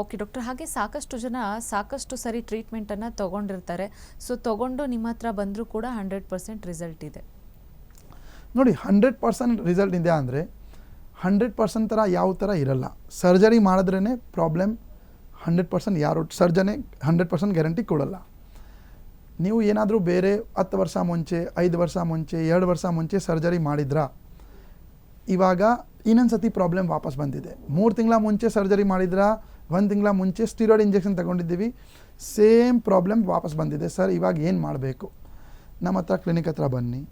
Okay doctor ಹಾಗೆ ಸಾಕಷ್ಟು ಜನ ಸಾಕಷ್ಟು ಸರಿ ಟ್ರೀಟ್ಮೆಂಟನ್ನು ತಗೊಂಡಿರ್ತಾರೆ. ಸೊ ತಗೊಂಡು ನಿಮ್ಮ ಹತ್ರ ಬಂದರೂ ಕೂಡ ಹಂಡ್ರೆಡ್ ಪರ್ಸೆಂಟ್ ರಿಸಲ್ಟ್ ಇದೆ. ನೋಡಿ ಹಂಡ್ರೆಡ್ ಪರ್ಸೆಂಟ್ ರಿಸಲ್ಟ್ ಇದೆ ಅಂದರೆ ಹಂಡ್ರೆಡ್ ಪರ್ಸೆಂಟ್ ಥರ ಯಾವ ಥರ ಇರಲ್ಲ. ಸರ್ಜರಿ ಮಾಡಿದ್ರೇ ಪ್ರಾಬ್ಲಮ್ ಹಂಡ್ರೆಡ್ ಪರ್ಸೆಂಟ್ ಯಾರು ಸರ್ಜನೆ ಹಂಡ್ರೆಡ್ ಪರ್ಸೆಂಟ್ ಗ್ಯಾರಂಟಿ ಕೊಡಲ್ಲ. ನೀವು ಏನಾದರೂ ಬೇರೆ ಹತ್ತು ವರ್ಷ ಮುಂಚೆ, ಐದು ವರ್ಷ ಮುಂಚೆ, ಎರಡು ವರ್ಷ ಮುಂಚೆ ಸರ್ಜರಿ ಮಾಡಿದ್ರಾ? ಇವಾಗ ಇನ್ನೊಂದು ಸತಿ ಪ್ರಾಬ್ಲಮ್ ವಾಪಸ್ ಬಂದಿದೆ. ಮೂರು ತಿಂಗಳ ಮುಂಚೆ ಸರ್ಜರಿ ಮಾಡಿದ್ರ, ಒಂದು ತಿಂಗಳ ಮುಂಚೆ ಸ್ಟಿರಾಯ್ಡ್ ಇಂಜೆಕ್ಷನ್ ತಗೊಂಡಿದ್ದೀವಿ ಸೇಮ್ ಪ್ರಾಬ್ಲಮ್ ವಾಪಸ್ ಬಂದಿದೆ. ಸರ್ ಇವಾಗ ಏನು ಮಾಡಬೇಕು? ನಮ್ಮ ಹತ್ರ ಕ್ಲಿನಿಕ್ ಹತ್ರ ಬನ್ನಿ.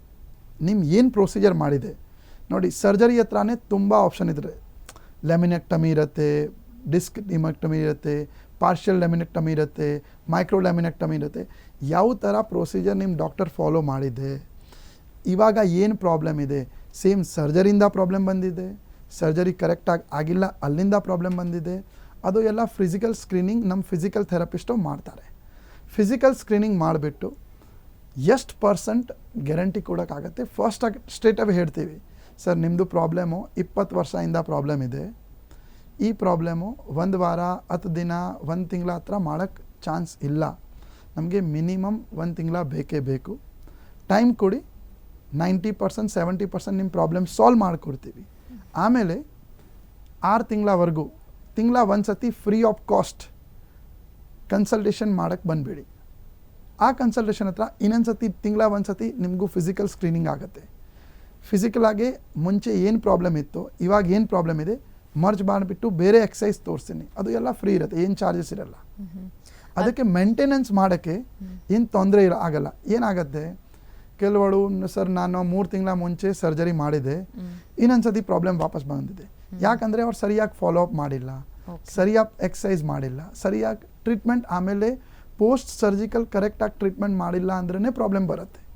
ನಿಮ್ಮ ಏನು ಪ್ರೊಸೀಜರ್ ಮಾಡಿದೆ? ನೋಡಿ ಸರ್ಜರಿ ಹತ್ರನೇ ತುಂಬ ಆಪ್ಷನ್ ಇದ್ರೆ. ಲ್ಯಾಮಿನೆಕ್ಟಮಿ ಇರುತ್ತೆ ಡಿಸ್ಕ್ ಡಿಮೆಕ್ಟಮಿ ಇರುತ್ತೆ ಪಾರ್ಷಿಯಲ್ ಲ್ಯಾಮಿನೆಕ್ಟಮಿ ಇರುತ್ತೆ ಮೈಕ್ರೋ ಲ್ಯಾಮಿನೆಕ್ಟಮಿ ಇರುತ್ತೆ. ಯಾವ ಥರ ಪ್ರೊಸೀಜರ್ ನಿಮ್ಮ ಡಾಕ್ಟರ್ ಫಾಲೋ ಮಾಡಿದೆ? ಇವಾಗ ಏನು ಪ್ರಾಬ್ಲಮ್ ಇದೆ? ಸೇಮ್ ಸರ್ಜರಿಯಿಂದ ಪ್ರಾಬ್ಲಮ್ ಬಂದಿದೆ. ಸರ್ಜರಿ ಕರೆಕ್ಟಾಗಿ ಆಗಿಲ್ಲ, ಅಲ್ಲಿಂದ ಪ್ರಾಬ್ಲಮ್ ಬಂದಿದೆ. ಅದು ಎಲ್ಲ ಫಿಸಿಕಲ್ ಸ್ಕ್ರೀನಿಂಗ್ ನಮ್ಮ ಫಿಸಿಕಲ್ ಥೆರಪಿಸ್ಟು ಮಾಡ್ತಾರೆ. ಫಿಸಿಕಲ್ ಸ್ಕ್ರೀನಿಂಗ್ ಮಾಡಿಬಿಟ್ಟು ಎಷ್ಟು ಪರ್ಸೆಂಟ್ ಗ್ಯಾರಂಟಿ ಕೊಡೋಕ್ಕಾಗತ್ತೆ ಫಸ್ಟಾಗಿ ಸ್ಟ್ರೇಟಾಗಿ ಹೇಳ್ತೀವಿ. ಸರ್ ನಿಮ್ಮದು ಪ್ರಾಬ್ಲಮು ಇಪ್ಪತ್ತು ವರ್ಷದಿಂದ ಪ್ರಾಬ್ಲಮ್ ಇದೆ. ಈ ಪ್ರಾಬ್ಲಮು ಒಂದು ವಾರ ಹತ್ತು ದಿನ, ಒಂದು ತಿಂಗಳ ಹತ್ರ ಮಾಡೋಕ್ಕೆ ಚಾನ್ಸ್ ಇಲ್ಲ. ನಮಗೆ ಮಿನಿಮಮ್ ಒಂದು ತಿಂಗಳ ಬೇಕೇ ಬೇಕು. ಟೈಮ್ ಕೊಡಿ. ನೈಂಟಿ ಪರ್ಸೆಂಟ್ ಸೆವೆಂಟಿ ಪರ್ಸೆಂಟ್ ನಿಮ್ಮ ಪ್ರಾಬ್ಲಮ್ ಸಾಲ್ವ್ ಮಾಡಿಕೊಡ್ತೀವಿ. ಆಮೇಲೆ ಆರು ತಿಂಗಳವರೆಗೂ ತಿಂಗಳ ಒಂದು ಸತಿ ಫ್ರೀ ಆಫ್ ಕಾಸ್ಟ್ ಕನ್ಸಲ್ಟೇಷನ್ ಮಾಡೋಕ್ಕೆ ಬಂದ್ಬಿಡಿ. ಆ ಕನ್ಸಲ್ಟೇಷನ್ ಹತ್ರ ಇನ್ನೊಂದು ಸತಿ ತಿಂಗಳ ಒಂದು ಸತಿ ನಿಮಗೂ ಫಿಸಿಕಲ್ ಸ್ಕ್ರೀನಿಂಗ್ ಆಗುತ್ತೆ. ಫಿಸಿಕಲಾಗಿ ಮುಂಚೆ ಏನು ಪ್ರಾಬ್ಲಮ್ ಇತ್ತು ಇವಾಗ ಏನು ಪ್ರಾಬ್ಲಮ್ ಇದೆ ಮರ್ಜ್ ಮಾಡಿಬಿಟ್ಟು ಬೇರೆ ಎಕ್ಸಸೈಸ್ ತೋರಿಸ್ತೀನಿ. ಅದು ಎಲ್ಲ ಫ್ರೀ ಇರುತ್ತೆ ಏನು ಚಾರ್ಜಸ್ ಇರಲ್ಲ. ಅದಕ್ಕೆ ಮೇಂಟೆನೆನ್ಸ್ ಮಾಡೋಕ್ಕೆ ಏನು ತೊಂದರೆ ಇರ ಆಗಲ್ಲ. ಏನಾಗುತ್ತೆ? ಕೆಲವರು ಸರ್ ನಾನು ಮೂರು ತಿಂಗಳ ಮುಂಚೆ ಸರ್ಜರಿ ಮಾಡಿದೆ. ಇನ್ನೊಂದು ಸತಿ ಪ್ರಾಬ್ಲಮ್ ವಾಪಸ್ ಬಂದಿದೆ. ಯಾಕಂದರೆ ಅವ್ರು ಸರಿಯಾಗಿ ಫಾಲೋ ಅಪ್ ಮಾಡಿಲ್ಲ. ಸರಿಯಾಗಿ ಎಕ್ಸಸೈಸ್ ಮಾಡಿಲ್ಲ. ಸರಿಯಾಗಿ ಟ್ರೀಟ್ಮೆಂಟ್ ಆಮೇಲೆ ಪೋಸ್ಟ್ ಸರ್ಜಿಕಲ್ ಕರೆಕ್ಟಾಗಿ ಟ್ರೀಟ್ಮೆಂಟ್ ಮಾಡಿಲ್ಲ ಅಂದ್ರೇ ಪ್ರಾಬ್ಲಮ್ ಬರುತ್ತೆ.